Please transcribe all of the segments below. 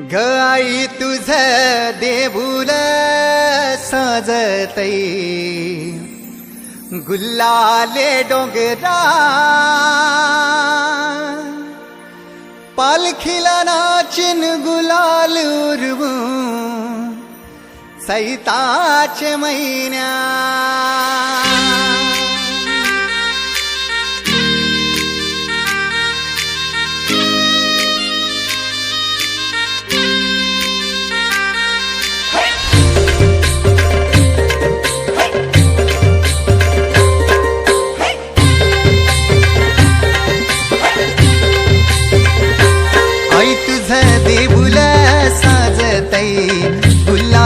गाई तुझ देबुल सजतई. गुल्लाले डोंगरा. पालखीला नाचिन गुलाल उरवू. सैताचे महिन्या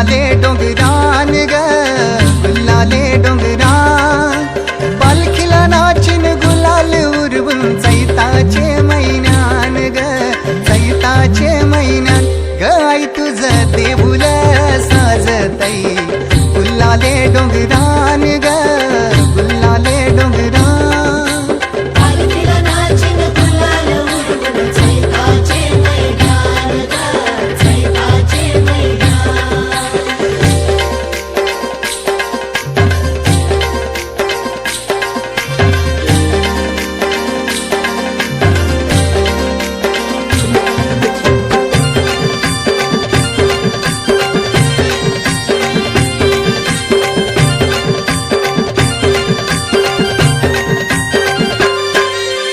गुल्लाले डोंगरान ग गुल्लाले डोंगरान. पालखीला नाचिन गुलाल उरवून चैताचे महिन्यान ग चैताचे महिन्यान ग आई तुझ देऊल साजतई गुल्लाले डोंगरा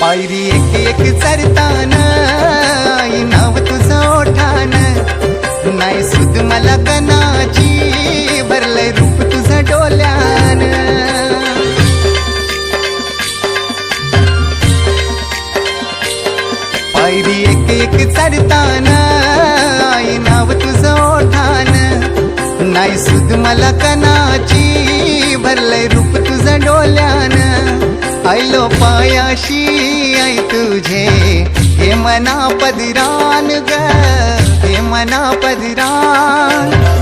पायरी एक एक चरताना नाव तुझं ओठान. नाही सुद मला कनाची भरलंय रूप तुझं डोल्यान. पायरी एक एक चरताना नाही सुद मला कनाची भरलंय रूप तुझं डोल्यान. आयलो पायाशी आई तुझे. हे मना पदिरान ग हे मना पदिरान.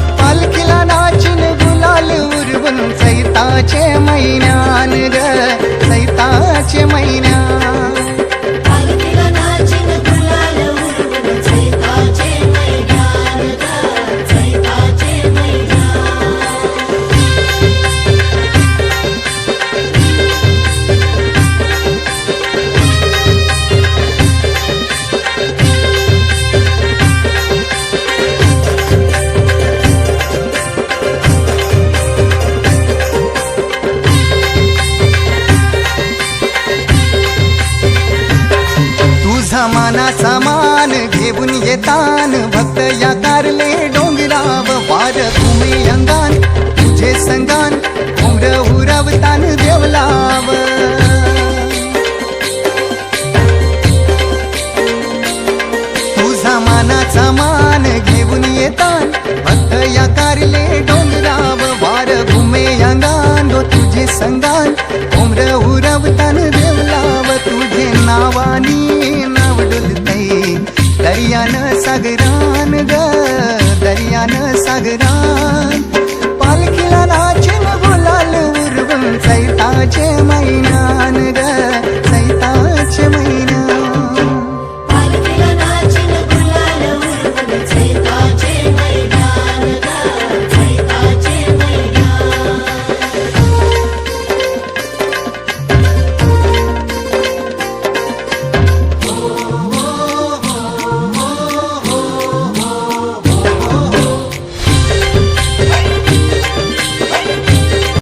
तुझा माना सामान घेऊन येतान. भक्त या कारले डोंगराव वार तुम्ही अंगान तुझे संगान उर उरवतान देवलाव. तुझा मानाचा मान घेऊन येतान भक्त या कारले सागरान ग दर्यान सागरान